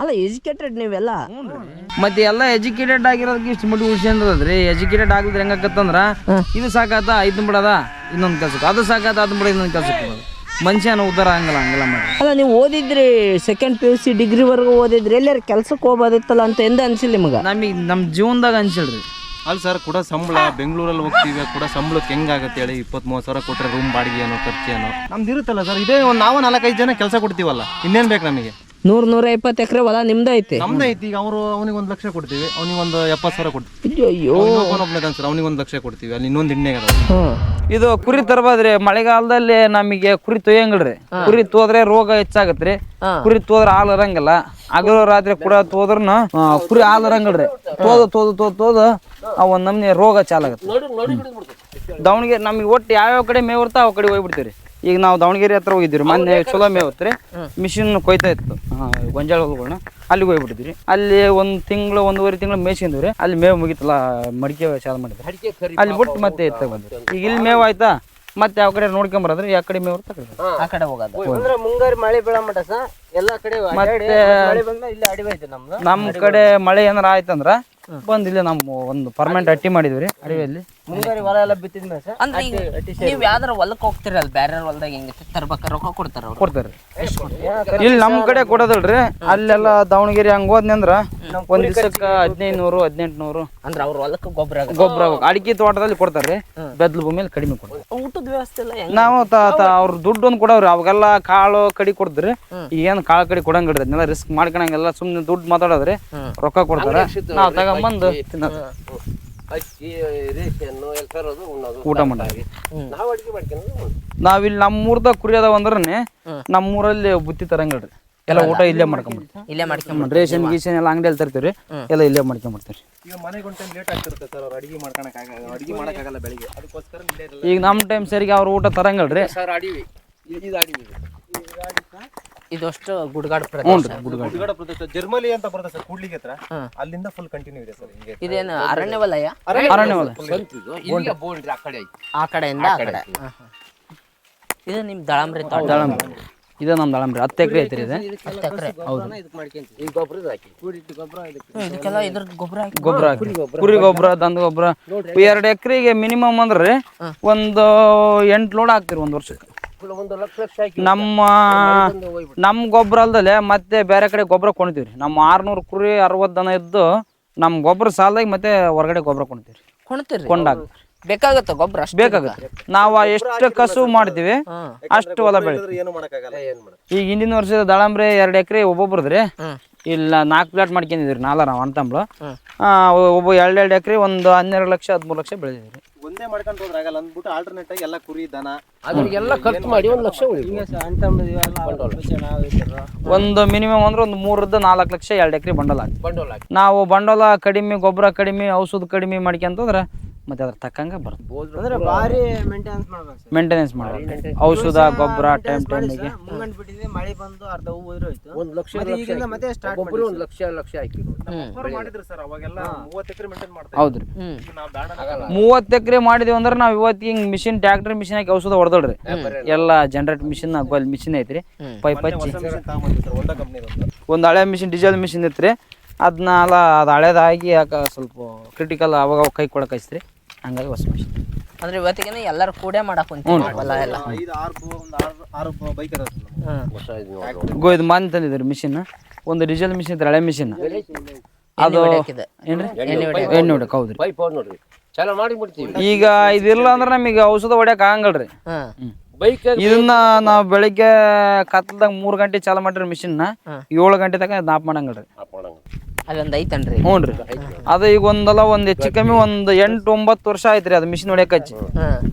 ಅಲ್ಲ ಎಜುಕೇಟೆಡ್ ನೀವೆಲ್ಲ? ಮತ್ತೆ ಎಲ್ಲ ಎಜುಕೇಟೆಡ್ ಆಗಿರೋದಕ್ಕೆ ಇಷ್ಟು ಮುಟ್ಟಿ ಉಳ್ಸ್ಕೊಂಡ್ರದ್ರಿ ಎಜುಕೇಟೆಡ್ ಆಗಿದ್ರೆ ಹೆಂಗಾಕತ್ತಂದ್ರ ಇದು ಸಾಕಾತ ಐದು ಬಿಡದ ಇನ್ನೊಂದು ಕೆಲ್ಸಕ್ಕೆ. ಅದು ಸಾಕಾತ ಅದನ್ನ ಬಿಡ ಇನ್ನೊಂದು ಕೆಲ್ಸಕ್ಕೆ ಮನುಷ್ಯನ ಉದ್ಧಾರ ಹಂಗಲ್ಲ ಹಂಗೆಲ್ಲ ಮಾಡಿ. ಅಲ್ಲ ನೀವು ಓದಿದ್ರಿ ಸೆಕೆಂಡ್ ಪಿ ಯು ಸಿ ಡಿಗ್ರಿವರೆಗೂ ಓದಿದ್ರಿ ಎಲ್ಲಾರು ಕೆಲ್ಸಕ್ಕೆ ಹೋಗ್ಬೋದಿತ್ತಲ್ಲ ಅಂತ ಎಂದ ಅನ್ಸಿಲ್ಲ ನಿಮಗೆ? ನಮಗೆ ನಮ್ಮ ಜೀವನದಾಗ ಅನ್ಸಿಲ್ರಿ. ಅಲ್ಲಿ ಸರ್ ಕೂಡ ಸಂಬಳ ಬೆಂಗಳೂರಲ್ಲಿ ಹೋಗ್ತೀವಿ ಕೂಡ ಸಂಬಳಕ್ಕೆ ಹೆಂಗಾಗತ್ತೆ ಹೇಳಿ ಇಪ್ಪತ್ತ್ ಮೂವತ್ತು ಸಾವಿರ ಕೊಟ್ಟರೆ ರೂಮ್ ಬಾಡಿಗೆ ಏನೋ ಖರ್ಚು ಏನೋ. ನಮ್ದು ಇರುತ್ತಲ್ಲ ಸರ್ ಇದೇ ಒಂದು ನಾವು ನಾಲ್ಕೈದು ಜನ ಕೆಲಸ ಕೊಡ್ತೀವಲ್ಲ ಇನ್ನೇನು ಬೇಕು ನಮಗೆ? ನೂರ್ ನೂರ ಇಪ್ಪತ್ತು ಎಕರೆ ಹೊಲ ನಿಮ್ದು ಐತಿ. ನಮ್ದೇ ಐತಿ ಈಗ ಅವರು ಅವನಿಗೆ ಒಂದು ಲಕ್ಷ ಕೊಡ್ತೀವಿ ಅವನಿಗೆ ಒಂದು ಎಪ್ಪತ್ತು ಸಾವಿರ ಕೊಡ್ತೀವಿ. ಅಯ್ಯೋ ಇನ್ನೊಬ್ಬನೊಬ್ಬನೇ ಸರ್ ಅವನಿಗೆ ಒಂದು ಲಕ್ಷ ಕೊಡ್ತೀವಿ ಅಲ್ಲಿ ಇನ್ನೊಂದು ಎಣ್ಣೆ ಅದ ಇದು ಕುರಿ ತರಬಾದ್ರಿ ಮಳೆಗಾಲದಲ್ಲಿ ನಮಗೆ ಕುರಿ ತೊಯ್ಯಂಗಿಲ್ರಿ. ಕುರಿ ತೋದ್ರೆ ರೋಗ ಹೆಚ್ಚಾಗತ್ರಿ. ಕುರಿ ತೋದ್ರ ಹಾಲು ಇರಂಗಿಲ್ಲ. ಹಗಲು ರಾತ್ರಿ ಕೂಡ ತೋದ್ರನ ಕುರಿ ಹಾಲು ಇರಂಗಿಲ್ರಿ. ತೋದ ತೋದ ತೋದ ತೋದ ಅವ್ ಒಂದ್ ನಮ್ನಿ ರೋಗ ಚಾಲಾಗತ್ತೆ. ದಾವಣಗೆರೆ ನಮಗೆ ಒಟ್ಟು ಯಾವ್ಯಾವ ಕಡೆ ಮೇವ್ ಇರ್ತಾವ ಆ ಕಡೆ ಹೋಗ್ಬಿಡ್ತೀವಿ ಈಗ ನಾವು ದಾವಣಗೆರೆ ಹತ್ರ ಹೋಗಿದ್ದೀವಿ ಮೊನ್ನೆ ಚಲೋ ಮೇವ್ ಇತ್ತು ಮಿಷಿನ್ ಕೊಯ್ತಾ ಇತ್ತು. ಗೊಂಜಾಳ ಹೊಲಗಳನ್ನ ಅಲ್ಲಿಗೆ ಹೋಗ್ಬಿಟ್ಟಿದ್ರಿ ಅಲ್ಲಿ ಒಂದು ತಿಂಗಳು ಒಂದೂವರೆ ತಿಂಗಳು ಮೇಯ್ಸ್ಕೊಂಡ್ರಿ ಅಲ್ಲಿ ಮೇವು ಮುಗಿತಲ್ಲ ಮಡಿಕೆ ಚಾಲು ಮಾಡಿದ್ರಿ. ಅಲ್ಲಿ ಬಿಟ್ಟು ಮತ್ತೆ ಎತ್ತ ಬಂದ್ರಿ ಈಗ ಇಲ್ಲಿ ಮೇವು ಆಯ್ತಾ? ಮತ್ತೆ ಯಾವ ಕಡೆ ನೋಡ್ಕೊಂಬರದ್ರಿ ಯಾವ ಕಡೆ ಮೇವು ಆ ಕಡೆ ಹೋಗೋದು. ಮುಂಗಾರು ಮಳೆ ಬೀಳೋ ಮಟ ಸಹ ಎಲ್ಲಾ ಕಡೆ ಮತ್ತೆ ನಮ್ಮ ಕಡೆ ಮಳೆ ಏನಾರ ಆಯ್ತಂದ್ರ ಬಂದ್ ಇಲ್ಲಿ ನಮ್ಮ ಒಂದು ಪರ್ಮನೆಂಟ್ ಅಟ್ಟಿ ಮಾಡಿದ್ವಿ ಅಡವಿಯಲ್ಲಿ. ಮುಂಗಾರಿ ಹೊಲ ಎಲ್ಲ ಬಿತ್ತಿದ ಮೇಲೆ ಸಹ ಅಂದ್ರೆ ಈಗ ನೀವು ಯಾವ್ದಾರ ಹೊಲಕ್ಕೆ ಹೋಗ್ತಿರಲ್ಲ ಬೇರೆ ಹೊಲದಾಗ ಹೆಂಗೈತೆ ತರ್ಬೇಕ? ರೊಕ್ಕ ಕೊಡ್ತಾರ ಅವ್ರು. ಕೊಡ್ತಾರೆ. ಇಲ್ಲಿ ನಮ್ಮ ಕಡೆ ಕೊಡೋದಲ್ರಿ. ಅಲ್ಲೆಲ್ಲ ದಾವಣಗೆರೆ ಹಂಗ ಹೋದ್ನಂದ್ರ ಒಂದ್ ದಿವಸಕ್ಕೆ ಹದಿನೈದು ನೂರು ಹದಿನೆಂಟು ನೂರು ಅಂದ್ರೆ ಅವ್ರ ಹೊಲಕ್ಕೆ ಗೊಬ್ಬರ ಗೊಬ್ಬರ ಅಡಿಕೆ ತೋಟದಲ್ಲಿ ಕೊಡ್ತಾರೆ ಬೆದ್ಲು ಭೂಮಿಯಲ್ಲಿ ಕಡಿಮೆ ಕೊಡ್ತಾರೆ. ಊಟದ ವ್ಯವಸ್ಥೆ ಎಲ್ಲ ನಾವು ತ ತ- ಅವ್ರ ದುಡ್ಡು ಒಂದು ಕೊಡವ್ರಿ. ಅವಾಗೆಲ್ಲ ಕಾಳು ಕಡಿ ಕೊಡ್ದ್ರಿ. ಏನು ಕಾಳು ಕಡಿ ಕೊಡಂಗಿಲ್ರಿ ಅದನ್ನೆಲ್ಲ ರಿಸ್ಕ್ ಮಾಡ್ಕೊಂಡಂಗೆಲ್ಲ ಸುಮ್ನೆ ದುಡ್ಡು ಮಾತಾಡೋದ್ರಿ. ರೊಕ್ಕ ಕೊಡ್ತಾರ. ನಾವು ತಗೊಂಬಂದು ತಿನ್ನೋದು. ಅಕ್ಕಿ ರೇಷನ್ ಎಲ್ಲ ತರೋದು ಉಣ್ಣೋದು ಊಟ ಮಾಡಿ ನಾವು ಅಡಿಗೆ ಮಾಡ್ಕೊಂಡು ನಾವಿಲ್ಲಿ ನಮ್ಮೂರ್ದಾಗ ಕುರಿ ಅದಾವ ಅಂದ್ರನೆ ನಮ್ಮೂರಲ್ಲಿ ಬುತ್ತಿ ತರಂಗಿಲ್ರಿ ಎಲ್ಲ ಊಟ ಇಲ್ಲೇ ಮಾಡ್ಕೊಂಬಿಡ್ತೀವಿ. ಇಲ್ಲೇ ಮಾಡ್ಕೊಂಡ್ ರೇಷನ್ ಗೀಷನ್ ಎಲ್ಲ ಅಂಗಡಿಯಲ್ಲಿ ತರ್ತೀವಿ ಎಲ್ಲ ಇಲ್ಲೇ ಮಾಡ್ಕೊಂಬಿಡ್ತೀವಿ ಈಗ ಮನೆಗೆ ಒಂದು ಟೈಮ್ ಲೇಟ್ ಆಗ್ತಿರುತ್ತೆ ಸರ್ ಅವ್ರು ಅಡಿಗೆ ಮಾಡ್ಕೊಳಕ್ಕಾಗಲ್ಲ ಅಡಿಗೆ ಮಾಡೋಕ್ಕಾಗಲ್ಲ ಬೆಳಿಗ್ಗೆ. ಅದಕ್ಕೋಸ್ಕರ ಇಲ್ಲೇ ಇರಲ್ಲ. ಈಗ ನಮ್ಮ ಟೈಮ್ ಸರಿಗೆ ಅವ್ರ ಊಟ ತರಂಗಿಲ್ರಿ ಸರ್ ಅಡಿವಿ. ಇದು ಅಡಿವಿ. ಇದಷ್ಟು ಗುಡ್ಗಾಡ್ ಪ್ರದೇಶ. ಗುಡ್ಗಾಡ. ಪ್ರದೇಶ. ಜರ್ಮಲಿ ಅಂತ ಬರುತ್ತೆ ಸರ್ ಕೂಡ್ಲಿಗೆ ಹತ್ರ. ಅಲ್ಲಿಂದ ಫುಲ್ ಕಂಟಿನ್ಯೂ ಇದೆ ಸರ್ ಹಿಂಗೆ. ಇದೇನು ಅರಣ್ಯ ವಲಯ ಅರಣ್ಯ ವಲಯ ಆ ಕಡೆ ಐತಿ. ಆ ಕಡೆಯಿಂದ ಆ ಕಡೆ. ಇದು ನಿಮ್ ದಳಂಬ್ರಿ ತೋಟ. ದಾಳಂಬ್ರಿ. ಇದು ನಮ್ಮ ದಾಳಂಬ್ರಿ ಹತ್ತು ಎಕರೆ ಐತ್ರಿ ಇದು. ಹತ್ತು ಎಕರೆ. ಹೌದು. ಈ ಗೊಬ್ಬರದ ಹಾಕಿ. ಕೂಡಿಟ್ಟು ಗೊಬ್ಬರ ಇದಕ್ಕೆ. ಇದಕ್ಕೆಲ್ಲ ಇದ್ರದ್ದು ಗೊಬ್ಬರ ಹಾಕಿ. ಗೊಬ್ಬರ ಕುರಿ ಗೊಬ್ಬರ ದಂದ ಗೊಬ್ಬರ ಎರಡು ಎಕರೆಗೆ ಮಿನಿಮಮ್ ಅಂದ್ರೆ ಒಂದು ಎಂಟು ಲೋಡ್ ಹಾಕ್ತಿರಿ ಒಂದು ವರ್ಷಕ್ಕೆ. ಫುಲ್ ಒಂದು ಲಕ್ಷ ಲಕ್ಷ ಹಾಕಿ ನಮ್ಮ ನಮ್ ನಮ್ಮ ಗೊಬ್ಬರ ಅಲ್ದಲೆ ಮತ್ತೆ ಬೇರೆ ಕಡೆ ಗೊಬ್ಬರ ಕೊಂಡ್ತೀವಿ ರೀ ನಮ್ಮ ಆರ್ನೂರು ಕುರಿ ಅರವತ್ತು ದನ ಇದ್ದು ನಮ್ಮ ಗೊಬ್ಬರ ಸಾಲದಾಗಿ ಮತ್ತೆ ಹೊರಗಡೆ ಗೊಬ್ಬರ ಕೊಂಡ್ತೀವಿ ರೀ ಕೊಂಡಾಗ ಬೇಕಾಗತ್ತ ಗೊಬ್ಬರ ಅಷ್ಟು ಬೇಕಾಗುತ್ತೆ. ನಾವು ಎಷ್ಟು ಕಸು ಮಾಡ್ತೀವಿ ಅಷ್ಟು ಹೊಲ ಬೆಳೆ ಈಗ ಹಿಂದಿನ ವರ್ಷದ ದಾಳಂಬ್ರಿ ಎರಡು ಎಕರೆ ಒಬ್ಬೊಬ್ರದ್ರಿ ಇಲ್ಲ ನಾಲ್ಕು ಪ್ಲಾಟ್ ಮಾಡ್ಕೊಂಡಿದ್ರಿ ನಾಲ ನಾವು ಅಂತಂಬ್ಳು ಒಬ್ಬ ಎರಡು ಎರಡು ಎಕರೆ ಒಂದು ಹನ್ನೆರಡು ಲಕ್ಷ ಹದಿಮೂರು ಲಕ್ಷ ಬೆಳೆದಿದ್ರಿ ಒಂದೇ ಮಾಡ್ಕೊಂಡು ಹೋದ್ರೆ ಆಗಲ್ಲ ಅಂದ್ಬಿಟ್ಟು ಆಲ್ಟರ್ನೇಟ್ ಆಗಿ ಎಲ್ಲ ಕುರಿ ದನ ಅದ್ರಿಗೆಲ್ಲ ಖರ್ಚು ಮಾಡಿ ಒಂದು ಲಕ್ಷ ಉಳಿತು ಒಂದು ಮಿನಿಮಮ್ ಅಂದ್ರೆ ಒಂದು ಮೂರರಿಂದ ನಾಲ್ಕು ಲಕ್ಷ ಎರಡು ಎಕರೆ ಬಂಡಲ್ ಆಗ್ತದೆ. ಬಂಡವಾಳ ಹಾಕಿ ನಾವು ಬಂಡೋಲ ಕಡಿಮೆ ಗೊಬ್ಬರ ಕಡಿಮೆ ಔಷಧ ಕಡಿಮೆ ಮಾಡ್ಕೊಂತಂದ್ರೆ ಮತ್ತೆ ಅದ್ರ ತಕ್ಕಂಗೆ ಬರುತ್ತೆ. ಅಂದ್ರೆ ಭಾರಿ ಮೇಂಟೆನೆನ್ಸ್ ಮಾಡ್ಬೇಕು ಸರ್. ಮೇಂಟೆನೆನ್ಸ್ ಮಾಡಿ ಔಷಧ ಗೊಬ್ಬರ ಟೈಮ್ ಟೈಮಿಗೆ ಮುಂಗಂಡ್ ಬಿಟ್ಟಿದೆ ಮಳೆ ಬಂದು ಅರ್ಧ ಹೂ ಹೋಯ್ತು. ಒಂದು ಲಕ್ಷ ಮತ್ತೆ ಈಗಿಂದ ಮತ್ತೆ ಸ್ಟಾರ್ಟ್ ಒಬ್ಬರು ಒಂದು ಲಕ್ಷ ಲಕ್ಷ ಹಾಕಿ ಮಾಡಿದ್ರು ಸರ್ ಅವಾಗೆಲ್ಲ ಮೂವತ್ತು ಎಕರೆ ಮೇಂಟೈನ್ ಮಾಡ್ತಾ ಹೌದ್ರಿ ಇದ್ವಿ ನಾವು ಬೇಡ ಮೂವತ್ತು ಎಕರೆ ಮಾಡಿದೀವಿ ಅಂದ್ರೆ ನಾವು ಇವತ್ತು ಹಿಂಗ್ ಮಿಷಿನ್ ಟ್ಯಾಕ್ಟರ್ ಮಿಷಿನ್ ಹಾಕಿ ಔಷಧ ಹೊಡೆದಳ್ರಿ. ಎಲ್ಲ. ಜನರೇಟ್ ಮಿಷಿನ್ ಅಲ್ಲಿ ಮಿಷಿನ್ ಐತ್ರಿ. ಪೈಪ್ ಹಚ್ಚಿ. ಒಂದ ಕಂಪ್ನಿ ಒಂದು. ಹಳೆ ಮಿಷಿನ್ ಡೀಸೆಲ್ ಮಿಷಿನ್ ಐತ್ರಿ. ಅದನ್ನ ಅಲ್ಲ ಅದು ಹಳೇದಾಗಿ ಯಾಕೆ ಸ್ವಲ್ಪ ಕ್ರಿಟಿಕಲ್ ಅವಾಗ ಅವಾಗ ಕೈ ಕೊಡಕ್ಕೆ ಹಚ್ತ್ರಿ ಹಂಗಾಗಿ ಹೊಸ ಮಿಷಿನ್ ಅಂದ್ರೆ ಇವತ್ತಿಗೆ ಎಲ್ಲರೂ ಕೂಡೆ ಮಾಡಕ್ ಕುಂತೀವಿ ಹೊಲ ಎಲ್ಲ. ಐದು ಆರು ಬ- ಒಂದು ಆರು ಆರು ಬೈಕ್ ಇದು ನೋಡಿ. ಗೋ ಇದು ಮಾನ್ ತಂದಿದ್ರು ಮಿಷಿನ್ ಒಂದು ಡೀಸೆಲ್ ಮಿಷಿನ್ ಹಳೆ ಮಿಷಿನ್ ಅದು ಹೊಡ್ಯಾಕಿದೆ. ಏನ್ರಿ? ಎಣ್ಣೆ ಹೊಡ್ಯಾಕ. ಎಣ್ಣೆ ಹೊಡ್ಯಾಕ ಹೌದ್ರಿ ಪೈಪ್ ಅವ್ರು ನೋಡ್ರಿ. ಚಲೋ ಮಾಡಿ ಬಿಡ್ತೀವಿ. ಈಗ ಇದಿಲ್ಲ ಅಂದ್ರೆ ನಮಗೆ ಔಷಧ ಹೊಡ್ಯಾಕ ಆಗಂಗಲ್ರಿ ಹಾ ಬೈಕ್ ಇದನ್ನ ನಾವು ಬೆಳಿಗ್ಗೆ ಕತ್ಲದಾಗ ಮೂರು ಗಂಟೆ ಚಾಲು ಮಾಡಿರಿ ಮಿಷಿನ್ನ ಏಳು ಗಂಟೆ ತನಕ ನಾಪ್ ಮಾಡಂಗಲ್ರಿ ಅಲ್ಲೊಂದು ಐತನ್ರಿ ಹ್ಞೂ ರೀ. ಅದು ಈಗ ಒಂದಲ್ಲ ಒಂದು ಹೆಚ್ಚು ಕಮ್ಮಿ ಒಂದು ಎಂಟು ಒಂಬತ್ತು ವರ್ಷ ಆಯ್ತು ರೀ ಅದು ಮಿಷಿನ್ ಹೊಡ್ಯಕ್ಕೆ ಹಚ್ಚಿ.